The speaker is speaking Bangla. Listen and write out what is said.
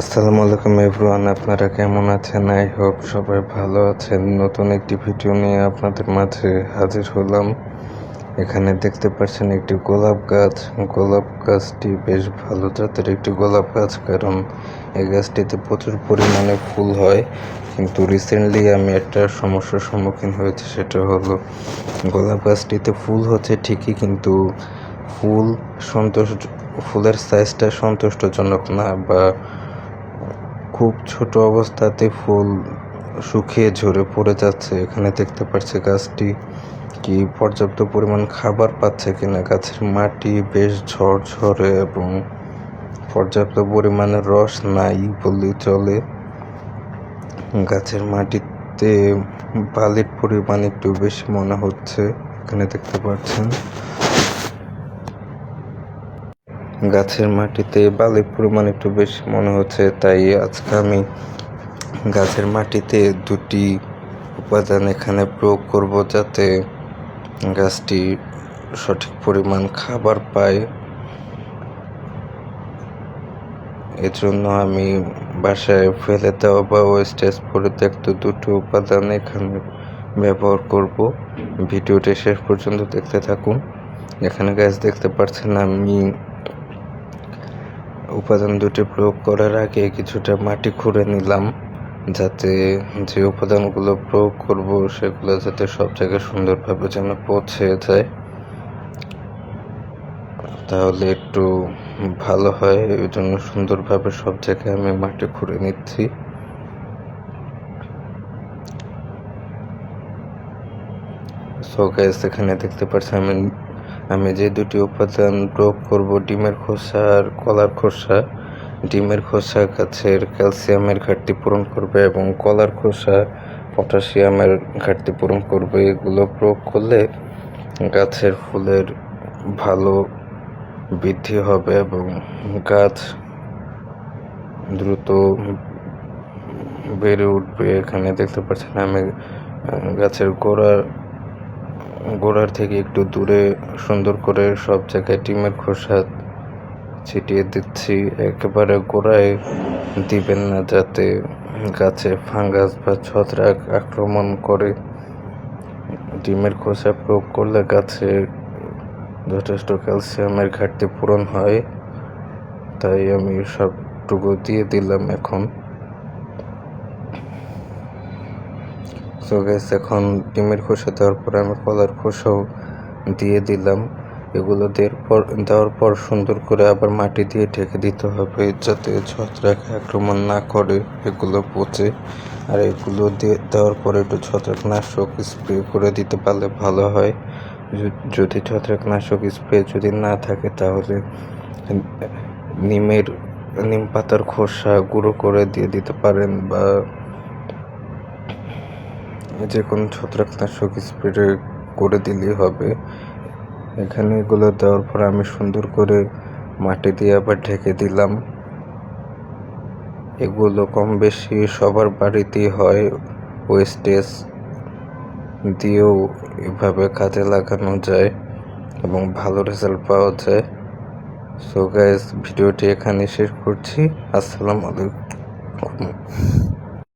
আসসালামু আলাইকুম এভরিওয়ান, আপনারা কেমন আছেন? আই হোপ সবাই ভালো আছেন। নতুন একটি ভিডিও নিয়ে আপনাদের মাঝে হাজির হলাম। এখানে দেখতে পাচ্ছেন একটি গোলাপ গাছ। গোলাপ গাছটি বেশ ভালো জাতের একটি গোলাপ গাছ, কারণ এই গাছটিতে প্রচুর পরিমাণে ফুল হয়। কিন্তু রিসেন্টলি আমি একটা সমস্যার সম্মুখীন হয়েছি, সেটা হলো গোলাপ গাছটিতে ফুল হচ্ছে ঠিকই, কিন্তু ফুল সন্তোষ, ফুলের সাইজটা সন্তুষ্টজনক না, বা খুব ছোট অবস্থাতে ফুল শুকিয়ে ঝরে পড়ে যাচ্ছে। এখানে দেখতে পাচ্ছি গাছটি কি পর্যাপ্ত পরিমাণ খাবার পাচ্ছে কিনা। গাছের মাটি বেশ ঝরঝরে এবং পর্যাপ্ত পরিমাণে রস নাই বললেই চলে। গাছের মাটিতে বালির পরিমাণ একটু বেশি মনে হচ্ছে। এখানে দেখতে পাচ্ছেন গাছের মাটিতে বালির পরিমাণ একটু বেশি মনে হচ্ছে, তাই আজকে আমি গাছের মাটিতে দুটি উপাদান এখানে প্রয়োগ করব যাতে গাছটি সঠিক পরিমাণ খাবার পায়। এজন্য আমি বাসায় ফেলে দেওয়া বা ওয়েস্টেজ পরিত্যক্ত দুটো উপাদান এখানে ব্যবহার করব। ভিডিওটি শেষ পর্যন্ত দেখতে থাকুন। এখানে গাছ দেখতে পাচ্ছেন আমি উপাদান দুটি প্রয়োগ করার আগে কিছুটা মাটি খুঁড়ে নিলাম, যাতে যে উপাদানগুলো প্রয়োগ করব সেগুলো যাতে সব জায়গায় সুন্দরভাবে যেন পৌঁছে যায়। তাহলে একটু ভালো হয় ওই জন্য সুন্দরভাবে সব জায়গায় আমি মাটি খুঁড়ে নিচ্ছি। সো গ্যাস এখানে দেখতে পাচ্ছি আমি আমি যে দুটি উপাদান প্রয়োগ করব, ডিমের খোসা আর কলার খোসা। ডিমের খোসা গাছের ক্যালসিয়ামের ঘাটতি পূরণ করবে এবং কলার খোসা পটাশিয়ামের ঘাটতি পূরণ করবে। এগুলো প্রয়োগ করলে গাছের ফুলের ভালো বৃদ্ধি হবে এবং গাছ দ্রুত বেড়ে উঠবে। এখানে দেখতে পাচ্ছেন আমি গাছের গোড়ার গোড়ার থেকে একটু দূরে সুন্দর করে সব জায়গায় ডিমের খোসা ছিটিয়ে দিচ্ছি। একেবারে গোড়ায় দিবেন না যাতে গাছে ফাঙ্গাস বা ছত্রাক আক্রমণ করে। ডিমের খোসা প্রয়োগ করলে গাছে যথেষ্ট ক্যালসিয়ামের ঘাটতি পূরণ হয়। তাই আমি সবটুকু দিয়ে দিলাম এখন। সো গ্যাস এখন ডিমের খোসা দেওয়ার পর আমি কলার খোসাও দিয়ে দিলাম। এগুলো দেওয়ার পর দেওয়ার পর সুন্দর করে আবার মাটি দিয়ে ঢেকে দিতে হবে যাতে ছত্রাক আক্রমণ না করে এগুলো পচে। আর এগুলো দিয়ে দেওয়ার পরে একটু ছত্রাকনাশক স্প্রে করে দিতে পারলে ভালো হয়। যদি ছত্রাকনাশক স্প্রে যদি না থাকে তাহলে নিমের, নিম পাতার খোসা গুঁড়ো করে দিয়ে দিতে পারেন বা যে কোনো ছত্রাকনাশক স্প্রে করে দিলেই হবে। এখানে এগুলো দেওয়ার পর আমি সুন্দর করে মাটি দিয়ে আবার ঢেকে দিলাম। এগুলো কম বেশি সবার বাড়িতেই হয় ওয়েস্টেজ দিয়েও এভাবে কাজে লাগানো যায় এবং ভালো রেজাল্ট পাওয়া যায়। সো গাইজ ভিডিওটি এখানে শেষ করছি। আসসালামু আলাইকুম।